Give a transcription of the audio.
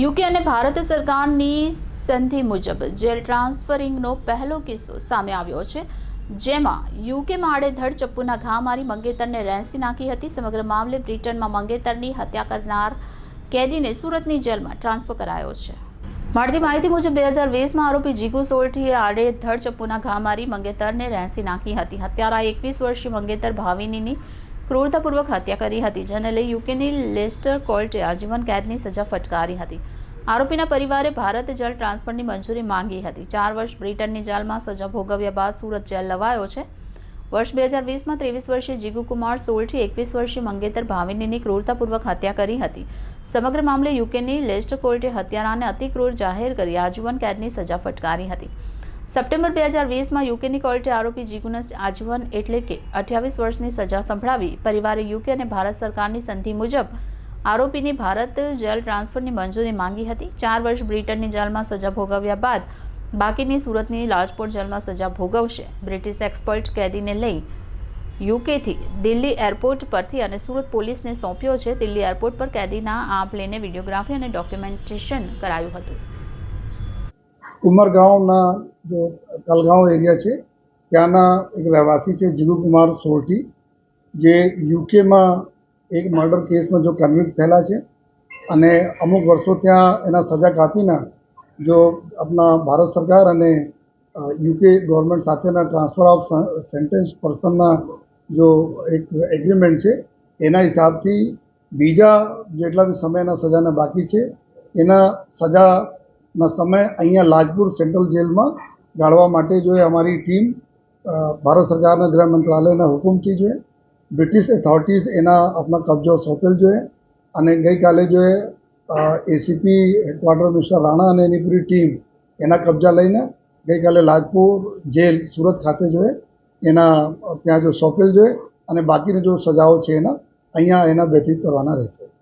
UK અને ભારત સરકારની સંધિ મુજબ જેલ ટ્રાન્સફરિંગનો પહેલો કિસ્સો સામે આવ્યો છે, જેમાં યુકેમાં આડેધડ ચપ્પુના ઘા મારી મંગેતરને રેંસી નાખી હતી. સમગ્ર મામલે બ્રિટનમાં મંગેતરની હત્યા કરનાર કેદીને સુરતની જેલમાં ટ્રાન્સફર કરાયો છે. મળતી માહિતી મુજબ બે હજાર વીસમાં આરોપી જીગુ સોલઠીએ આડેધડ ચપ્પુના ઘા મારી મંગેતરને રેંસી નાખી હતી. હત્યારા એકવીસ વર્ષીય મંગેતર ભાવિનીની ક્રૂરતાપૂર્વક હત્યા કરી હતી, જેને લઈ યુકેની લેસ્ટર કોર્ટે આજીવન કેદની સજા ફટકારી હતી. આરોપીના પરિવારે ભારત જેલ ટ્રાન્સફરની મંજૂરી માંગી હતી. ચાર વર્ષ બ્રિટનની જેલમાં સજા ભોગવ્યા બાદ સુરત જેલ લવાયો છે. વર્ષ બે હજાર વીસમાં ત્રેવીસ વર્ષીય જીગુકુમાર સોલથી એકવીસ વર્ષીય મંગેતર ભાવિનીની ક્રૂરતાપૂર્વક હત્યા કરી હતી. સમગ્ર મામલે યુકેની લેસ્ટર કોર્ટે હત્યારાને અતિક્રૂર જાહેર કરી આજીવન કેદની સજા ફટકારી હતી. સપ્ટેમ્બર બે હજાર વીસમાં યુકેની કોર્ટે આરોપી જીગુને આજીવન એટલે કે અઠ્યાવીસ વર્ષની સજા સંભળાવી પરિવારે યુકે અને ભારત સરકારની સંધિ મુજબ આરોપીની ભારત જેલ ટ્રાન્સફરની મંજૂરી માંગી હતી. ચાર વર્ષ બ્રિટનની જેલમાં સજા ભોગવ્યા બાદ બાકીની સુરતની લાજપોર જેલમાં સજા ભોગવશે. બ્રિટિશ એક્સપર્ટ કેદીને લઈ યુકેથી દિલ્હી એરપોર્ટ પરથી અને સુરત પોલીસને સોંપ્યો છે. દિલ્હી એરપોર્ટ પર કેદીના આ લઈને વિડીયોગ્રાફી અને ડોક્યુમેન્ટેશન કરાયું હતું. ઉમરગાંવના જો તલગાંવ એરિયા છે, ત્યાંના એક રહેવાસી છે જીવુકુમાર સોરઠી જે યુકેમાં એક મર્ડર કેસમાં જો કન્વિક્ટ થયેલા છે અને અમુક વર્ષો ત્યાં એના સજા કાપીના જો આપણા ભારત સરકાર અને યુકે ગવર્મેન્ટ સાથેના ટ્રાન્સફર ઓફ સેન્ટેન્સ પર્સનના જો એક એગ્રીમેન્ટ છે, એના હિસાબથી બીજા જેટલા બી સમયના સજાના બાકી છે, એના સજાના સમય અહીંયા લાજપુર સેન્ટ્રલ જેલમાં ગાળવા માટે જોઈએ અમારી ટીમ ભારત સરકારના ગૃહ મંત્રાલયના હુકમથી જોઈએ, બ્રિટિશ એથોરિટીઝ એના આપણા કબજો સોંપેલ જોઈએ અને ગઈકાલે જોઈએ એસીપી હેડક્વાર્ટર મિસ્ટર રાણા અને એની પૂરી ટીમ એના કબજા લઈને ગઈકાલે લાજપુર જેલ સુરત ખાતે જોઈએ એના, ત્યાં જો સોંપેલ જોઈએ અને બાકીની જો સજાઓ છે એના, અહીંયા એના વ્યતીત કરવાના રહેશે.